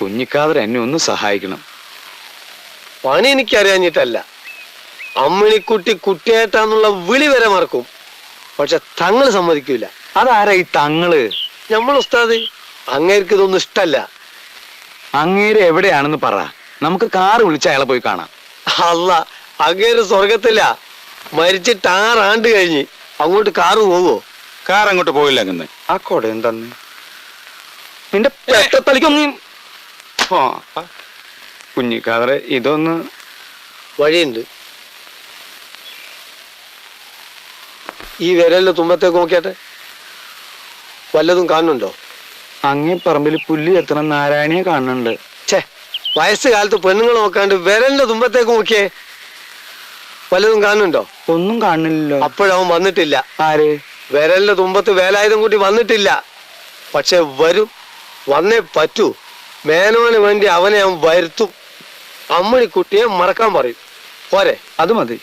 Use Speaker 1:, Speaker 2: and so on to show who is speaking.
Speaker 1: കുഞ്ഞിക്കാതർ എന്നെ ഒന്ന് സഹായിക്കണം.
Speaker 2: പണി എനിക്കറിയാഞ്ഞിട്ടല്ല. അമ്മിണിക്കുട്ടി കുട്ടിയേട്ടാന്നുള്ള വിളി വരെ മറക്കും. പക്ഷെ തങ്ങൾ സമ്മതിക്കൂല.
Speaker 1: അതാരാ ഈ തങ്ങൾ?
Speaker 2: നമ്മൾ ഉസ്താദ് അങ്ങേർക്ക് ഇതൊന്നും ഇഷ്ടല്ല.
Speaker 1: അങ്ങേര് എവിടെയാണെന്ന് പറ. നമുക്ക് കാറ് വിളിച്ച് അയാളെ പോയി കാണാം.
Speaker 2: അല്ല അങ്ങേര് സ്വർഗത്തില്ല. മരിച്ചിട്ട് ആറാണ്ട് കഴിഞ്ഞ് അങ്ങോട്ട് കാറ് പോവോ?
Speaker 3: കാർ അങ്ങോട്ട് പോയില്ല അങ്ങനെ
Speaker 1: ആ കോടെ എന്തെന്ന്? നിന്റെ പെട്ടത്തലിക്കൊന്നും കുഞ്ഞിക്കാതറെ ഇതൊന്ന്
Speaker 2: വഴിയുണ്ട്. ഈ വിരലിന്റെ തുമ്പത്തേക്ക് നോക്കിയാട്ടെ? വല്ലതും കാണുന്നുണ്ടോ?
Speaker 1: അങ്ങേ പറമ്പിൽ പുല്ല് എത്തണ നാരായണിയെ കാണുന്നുണ്ട്.
Speaker 2: ഛേ വയസ്സ് കാലത്ത് പെണ്ണുങ്ങൾ നോക്കാണ്ട് വിരലിന്റെ തുമ്പത്തേക്ക് നോക്കിയേ വല്ലതും കാണുന്നുണ്ടോ?
Speaker 1: ഒന്നും കാണുന്നില്ലല്ലോ.
Speaker 2: അപ്പോഴവൻ വന്നിട്ടില്ല.
Speaker 1: ആര്?
Speaker 2: വിരലിന്റെ തുമ്പത്ത് വേലായുധം കൂട്ടി വന്നിട്ടില്ല. പക്ഷെ വരും വന്നേ പറ്റൂ. മേനോന് വേണ്ടി അവനെ അവൻ വരുത്തും. അമ്മണിക്കുട്ടിയെ മറക്കാൻ പറയും. പോരെ.
Speaker 1: അത് മതി.